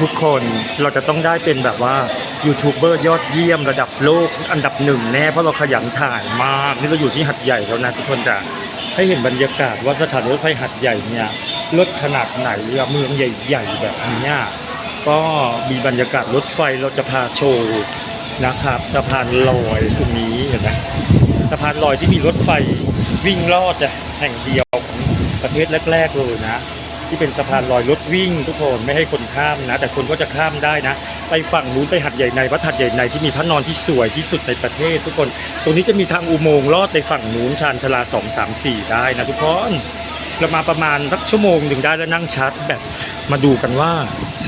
ทุกคนเราจะต้องได้เป็นแบบว่ายูทูบเบอร์ยอดเยี่ยมระดับโลกอันดับหนึ่งแน่เพราะเราขยันถ่ายมาก นี่เราอยู่ที่หัดใหญ่แล้วนะทุกคนจะให้เห็นบรรยากาศว่าสถานีรถไฟหัดใหญ่เนี่ยรถขนาดไหนอเมืองใหญ่ๆแบบนี้ก็มีบรรยากาศรถไฟเราจะพาโชว์นะครับสะพานลอยตรงนี้เห็นไหมสะพานลอยที่มีรถไฟวิ่งลอดอะแห่งเดียวของประเทศแรก ๆ เลยนะ ที่เป็นสะพานลอยรถวิ่ง ทุกคนไม่ให้คนข้ามนะ แต่คนก็จะข้ามได้นะ ไปฝั่งนู้นไปหัดใหญ่ในวัดหัดใหญ่ในที่มีพระนอนที่สวยที่สุดในประเทศ ทุกคน ตรงนี้จะมีทางอุโมงค์ลอดไปฝั่งนู้นชานชลาสองสามสี่ได้นะทุกคนเรามาประมาณสักชั่วโมงหนึ่งได้แล้วนั่งชาร์จแบบมาดูกันว่า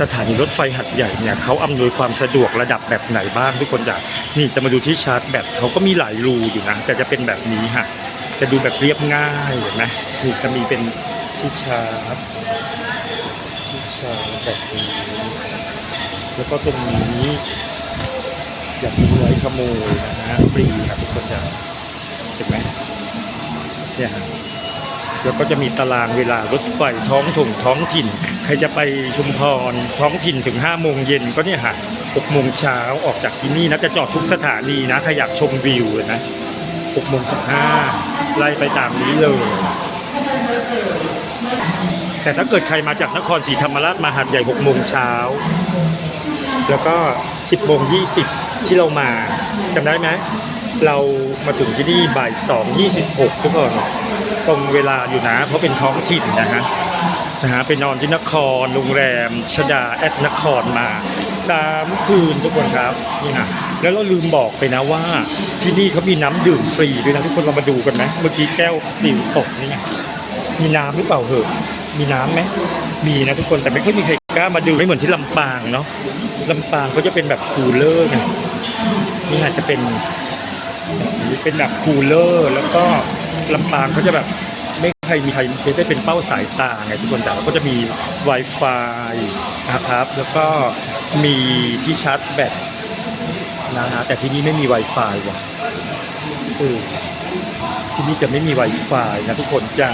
สถานีรถไฟหัดใหญ่เนี่ยเขาอำนวยความสะดวกระดับแบบไหนบ้างทุกคนอยากนี่จะมาดูที่ชาร์จแบบเขาก็มีหลายรูอยู่นะแต่จะเป็นแบบนี้ฮะจะดูแบบเรียบง่ายเห็นไหมนี่จะมีเป็น ที่ชาร์จที่ชาร์จแบบนี้แล้วก็ตรงนี้อย่าทิ้งไว้ขโมยนะฮะฟรีครับทุกคนจะเห็นไหมเนี่ยฮะแล้วก็จะมีตารางเวลารถไฟท้องถุงท้องถิ่น ใครจะไปชุมพรท้องถิ่นถึง5โมงเย็นก็เนี่ยฮะ6โมงเช้าออกจากที่นี่นะจะจอดทุกสถานีนะใครอยากชมวิวนะ6โมง15ไล่ไปตามนี้เลย แต่ถ้าเกิดใครมาจากนครศรีธรรมราชมาหาดใหญ่6โมงเช้า แล้วก็ 10โมง20 ที่เรามาจำได้ไหมเรามาถึงที่นี่บ่าย2 26 ทุกคนตรงเวลาอยู่นะ เพราะเป็นท้องถิ่นนะฮะนะฮะไปนอนที่นครโรงแรมชดาแอดนครมาสามคืนทุกคนครับนี่นะแล้วเราลืมบอกไปนะว่าที่นี่เขามีน้ำดื่มฟรีด้วยนะทุกคนเรามาดูกันไหมเมื่อกี้แก้วปิวตกนี่ไงมีน้ำหรือเปล่าเหอะ มีน้ำไหมมีนะทุกคนแต่ไม่ค่อยมีใครกล้ามาดื่มไม่เหมือนที่ลำปางเนาะลำปางก็จะเป็นแบบคูลเลอร์ไงนี่อาจจะเป็นเป็นแบบคูลเลอร์ แล้วก็ลำปางเขาจะแบบไม่ใครมีใครไม่ได้เป็นเป้าสายตาไงทุกคนแต่เราก็จะมี Wi-Fi นะครับ แล้วก็มีที่ชาร์จแบตนะฮะแต่ที่นี่ไม่มี Wi-Fi ว่ะเออ ที่นี่จะไม่มี Wi-Fi นะทุกคนจ้า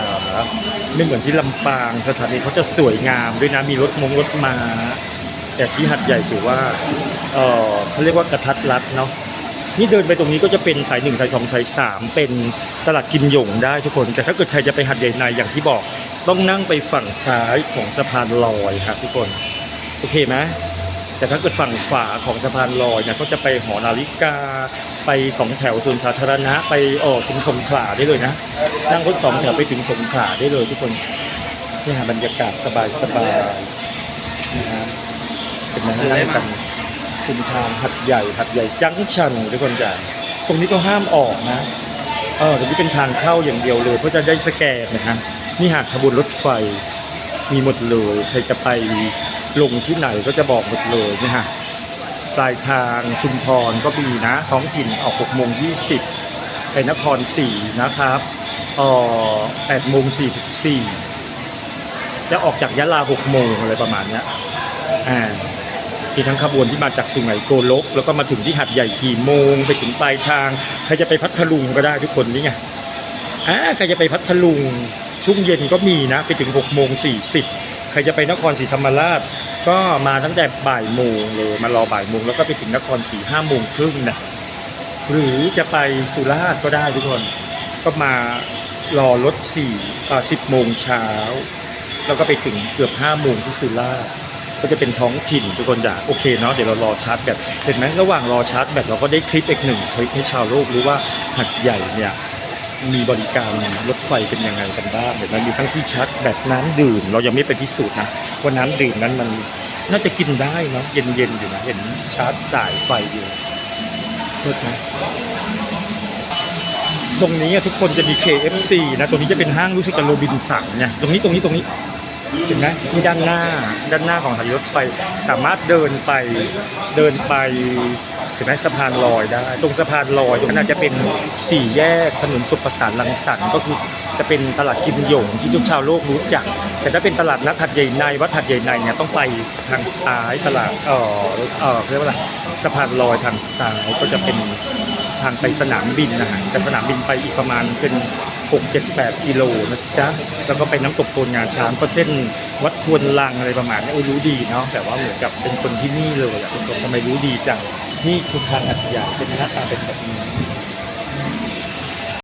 ไม่เหมือนที่ลำปางสถานีเขาจะสวยงามด้วยนะมีรถมงรถมาแต่ที่หัดใหญ่ถือว่าเออเขาเรียกว่ากระทัดรัดเนาะนี่เดินไปตรงนี้ก็จะเป็นสายหนึ่งสายสองสายสามเป็นตลาดกิมหยงได้ทุกคน แต่ถ้าเกิดใครจะไปหัดใหญ่ในอย่างที่บอก ต้องนั่งไปฝั่งซ้ายของสะพานลอยครับทุกคน โอเคไหม แต่ถ้าเกิดฝั่งฝาของสะพานลอยเนี่ยก็จะไปหอนาฬิกา ไปสองแถวส่วนสาธารณะ ไปออกถึงสงขลาได้เลยนะ นั่งรถสองแถวไปถึงสงขลาได้เลยทุกคนนี่ฮะบรรยากาศสบายสบายๆนะฮะเป็นมานั่งกันชุมทางหัดใหญ่หัดใหญ่จังชันทุกคนจ้ะตรงนี้ก็ห้ามออกนะเออตรงนี้เป็นทางเข้าอย่างเดียวเลยเพราะจะได้สแกนนะฮะนี่หากขบวนรถไฟมีหมดเลยใครจะไป ลงที่ไหนก็จะบอกหมดเลยนะฮะปลายทางชุมพรก็มีนะ ท้องถิ่นออก6โมง20ไปนครศรีนะครับออ8โมง44จะออกจากยะลา6โมงอะไรประมาณเนี้ยอ่ามีทั้งขบวนที่มาจากสุไหงโกลก แล้วก็มาถึงที่หัดใหญ่กี่โมง ไปถึงปลายทาง ใครจะไปพัทลุงก็ได้ทุกคนนี่ไงอ่าใครจะไปพัทลุงช่วงเย็นก็มีนะ ไปถึง6โมง40ใค รจะไปนครศรีธรรมราช ก็มาตั้งแต่บ่ายโมงเลยมารอบ่ายโมงแล้วก็ไปถึงนครศรีห้าโมงครึ่งนะหรือจะไปสุราษฎร์ก็ได้ทุกคน ก็มารอรถสี่สิบโมงเช้าแล้วก็ไปถึงเกือบห้าโมงที่สุราษฎร์ก็จะเป็นท้องถิ่นทุกคนอยากโอเคเนาะเดี๋ยวเรารอชาร์จแบตเห็นไหมระหว่างรอชาร์จแบตเราก็ได้คลิปอีกหนึ่งคลิปให้ชาวโลกรู้ว่าหัดใหญ่เนี่ย มีบริการรถไฟเป็นยังไงกันบ้างเดี๋ยวมันมีทั้งที่ชาร์จแบตน้ำดื่ม เรายังไม่ไปพิสูจน์นะว่าน้ำดื่มนั้นมันน่าจะกินได้เนาะเย็นๆอยู่นะเห็นชาร์จสายไฟอยู่โทษนะตรงนี้อะทุกคนจะมี KFC นะตรงนี้จะเป็นห้างรู้สึกกับโรบินสันเนี่ยตรงนี้ตรงนี้ตรงนี้เห็นไหมนี่ด้านหน้าด้านหน้าของสถานีรถไฟสามารถเดินไปเดินไป เห็นไหมสะพานลอยได้ ตรงสะพานลอยตรงนั้นอาจจะเป็นสี่แยกถนนสุขประสานรังสรรค์ก็คือจะเป็นตลาดกิมหยงที่ทุกชาวโลกรู้จัก แต่ถ้าเป็นตลาดนัดหัดใหญ่ในวัดหัดใหญ่ในเนี่ยต้องไปทางซ้ายตลาดเออเออเรียกว่าอะไรสะพานลอยทางซ้ายก็จะเป็นทางไปสนามบินนะฮะแต่สนามบินไปอีกประมาณเป็น6 7 8กิโลนะจ๊ะแล้วก็ไปน้ำตกโตนงาช้างก็เส้น วัดทวนลังอะไรประมาณนี้โอ้ยรู้ดีเนาะแต่ว่าเหมือนกับเป็นคนที่นี่เลยอะเป็นคนทำไมรู้ดีจังนี่สุพรรณอัดใหญ่เป็นหน้าตาเป็นแบบนี้